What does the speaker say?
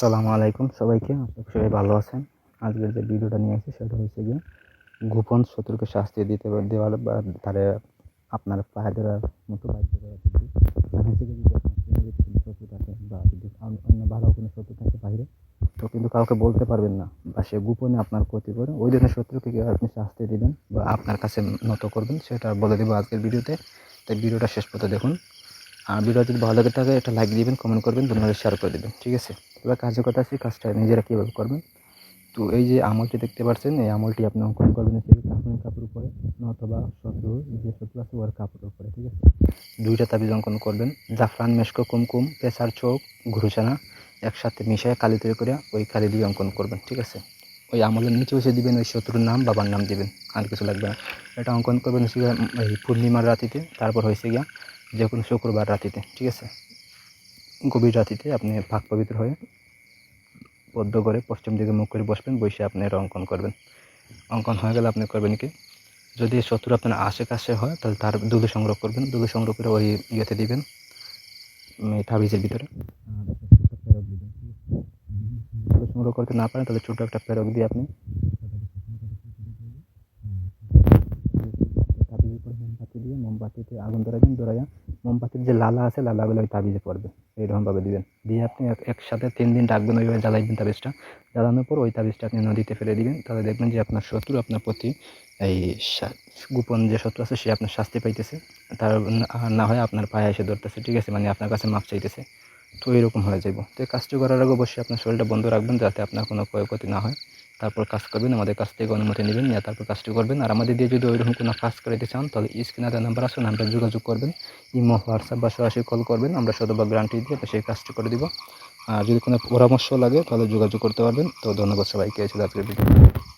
আসসালামু আলাইকুম সবাইকে সবাই ভালো আছেন। আজকের যে ভিডিওটা নিয়ে আসি সেটা হচ্ছে গিয়ে গোপন শত্রুকে শাস্তি দিতে দেওয়ার বা তারে আপনার পায়ে ধরার মতো বাধ্য করা মানে যদি শত্রু থাকে বা যদি অন্য- ভালো কোনো শত্রু থাকে বাইরে, তো কিন্তু কাউকে বলতে পারবেন না বা সে গোপনে আপনার ক্ষতি করে, ওই ধরনের শত্রুকে আপনি শাস্তি দিবেন বা আপনার কাছে নত করবেন, সেটা বলে দেবো আজকের ভিডিওতে। তাই ভিডিওটা শেষ পর্যন্ত দেখুন। আর ভিডিও যদি ভালো লাগে থাকে, একটা লাইক দিবেন কমেন্ট করবেন, ধন্যবাদ শেয়ার করে দেবেন, ঠিক আছে? এবার কাজের কথা আছে কাজটা নিজেরা কীভাবে করবেন? তো এই যে আমলটি দেখতে পাচ্ছেন, এই আমলটি আপনি অঙ্কন করবেন কাপড়ের কাপড় উপরে অথবা শত্রু যে শত্রু আছে, ওর কাপড়ের উপরে, ঠিক আছে? দুইটা তাবিজ অঙ্কন করবেন, জাফরান, মেশকো, কুমকুম, প্রেসার চোখ, ঘুরুচানা, একসাথে মিশিয়ে কালি তৈরি করে ওই কালি দিয়ে অঙ্কন করবেন, ঠিক আছে? ওই আমলের নিচে বসে দিবেন, ওই শত্রুর নাম, বাবার নাম দিবেন, আর কিছু লাগবে না। এটা অঙ্কন করবেন হচ্ছে এই পূর্ণিমার রাতিতে, তারপর হয়েছে গিয়া যে কোনো শুক্রবার রাতিতে, ঠিক আছে? গভীর রাতিতে আপনি পাক পবিত্র হয়ে পদ্ম করে পশ্চিম দিকে মুখ করে বসবেন, বসে আপনি অঙ্কন করবেন। অঙ্কন হয়ে গেলে আপনি করবেন কি? যদি শত্রু আপনার আশেপাশে হয়, তাহলে তার দুধ সংগ্রহ করবেন। দুধ সংগ্রহ করে ওই ইয়েতে দিবেন তাবিজের ভিতরে। সংগ্রহ করতে না পারেন, তাহলে ছোটো একটা পেরক দিয়ে আপনি তাবিজের উপরে মোমবাতি মোমবাতিতে আগুন ধরাবেন ধরাইয়া মোমবাতির যে লালা আছে, লালাগুলো ওই তাবিজে পড়বে। এইরকমভাবে দিবেন। দিয়ে আপনি একসাথে তিন দিন ডাকবেন ওইভাবে জ্বালাইবেন তাবিজটা। জ্বালানোর পর ওই তাবিজটা আপনি নদীতে ফেলে দিবেন। তাহলে দেখবেন যে আপনার শত্রু আপনার প্রতি এই গোপন যে শত্রু আছে, সে আপনার শাস্তি পাইতেছে। তার না হয় আপনার পায়ে এসে ধরতেছে, ঠিক আছে? মানে আপনার কাছে মাপ চাইতেছে। তো এরকম হয়ে যাব তো এই কাজটি করার আগে অবশ্যই আপনার শরীরটা বন্ধ রাখবেন, যাতে আপনার কোনো ক্ষয়ক্ষতি না হয়। তারপর কাজ করবেন, আমাদের কাছ থেকে অনুমতি নেবেন, নিয়ে তারপর কাজটি করবেন। আর আমাদের দিয়ে যদি ওইরকম কোনো কাজ করাতে চান, তাহলে স্ক্রিনে দেওয়া নাম্বার আসুন আমরা যোগাযোগ করবেন। ইমো, হোয়াটসঅ্যাপ বা সরাসরি কল করবেন, আমরা শতভাগ গ্যারান্টি দিয়ে সেই কাজটি করে দিব। আর যদি কোনো পরামর্শ লাগে, তাহলে যোগাযোগ করতে পারবেন। তো ধন্যবাদ সবাইকে ছিল আজকের ভিডিও